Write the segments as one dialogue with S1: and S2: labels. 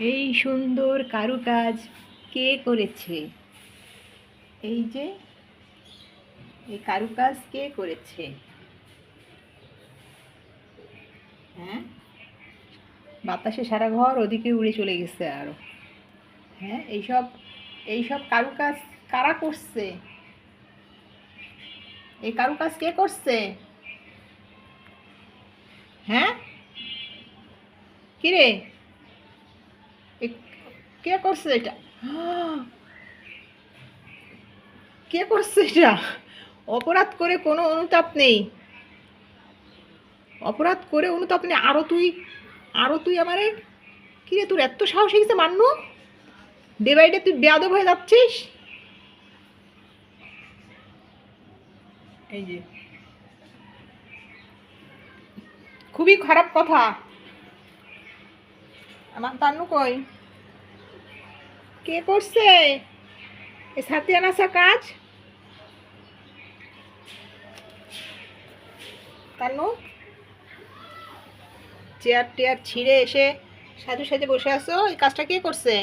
S1: এই সুন্দর কারুকাজ কে করেছে? এই যে, এই কারুকাজ কে করেছে? হ্যাঁ? বাতাসে সারা ঘর ওদিকে উড়ে চলে গেছে আরও। হ্যাঁ এইসব এইসব কারুকাজ কারা করছে? এই কারুকাজ কে করছে? হ্যাঁ? কিরে? এ- কে করছে এটা? কে করছে এটা? অপরাধ করে কোনো অনুতাপ নেই। অপরাধ করে অনুতাপ নেই। আরও তুই আরও তুই আমারে? কিরে, তোর এত সাহস হয়ে গেছে মান্নু? ডে বাই ডে তুই বেয়াদব হয়ে যাচ্ছিস? এই যে। খুবই খারাপ কথা। আমার তান্নু কই? কে করছে? এ কাজ? তান্নু চেয়ার টেয়ার ছিঁড়ে এসে সাজু সাজে বসে আছো? এই কাজটা কে করছে?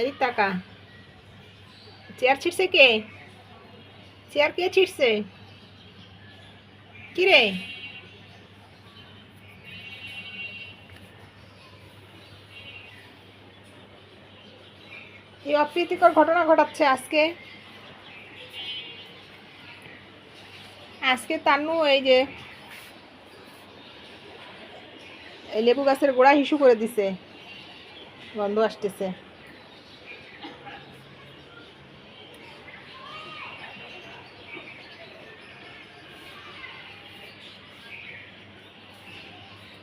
S1: এদিক টাকা চেয়ার ছিঁড়ছে কে? চেয়ার কে ছিঁড়ছে? কি এই অপ্রীতিকর ঘটনা ঘটাচ্ছে আজকে। আজকে তান্নু এই যে এই লেবু গাছের গোড়া হিসু করে দিছে। গন্ধ আসতেছে।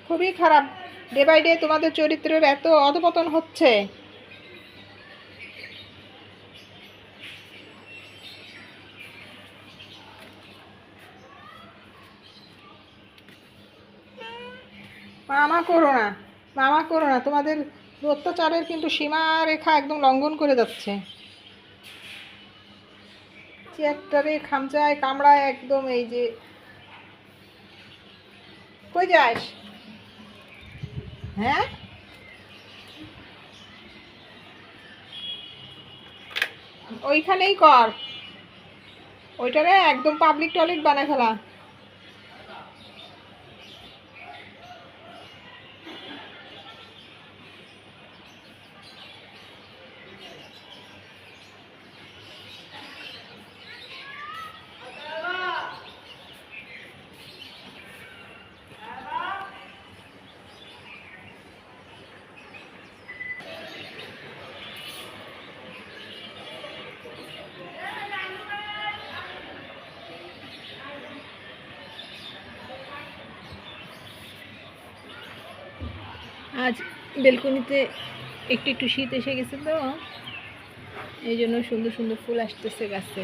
S1: খুবই খারাপ। ডে বাই ডে তোমাদের চরিত্রের এত অধপতন হচ্ছে। মামা করো না, মামা করো না। তোমাদের অত্যাচারের কিন্তু সীমারেখা একদম লঙ্ঘন করে যাচ্ছে। চেয়ারটারে খামচায়, কামড়ায় একদম এই যে। কই যাস? হ্যাঁ? ওইখানেই কর। ওইটারে একদম পাবলিক টয়লেট বানায় ফেলা। আজ বেলকনিতে একটু একটু শীত এসে গেছে তো, এই জন্য সুন্দর সুন্দর ফুল আসতেছে গাছে।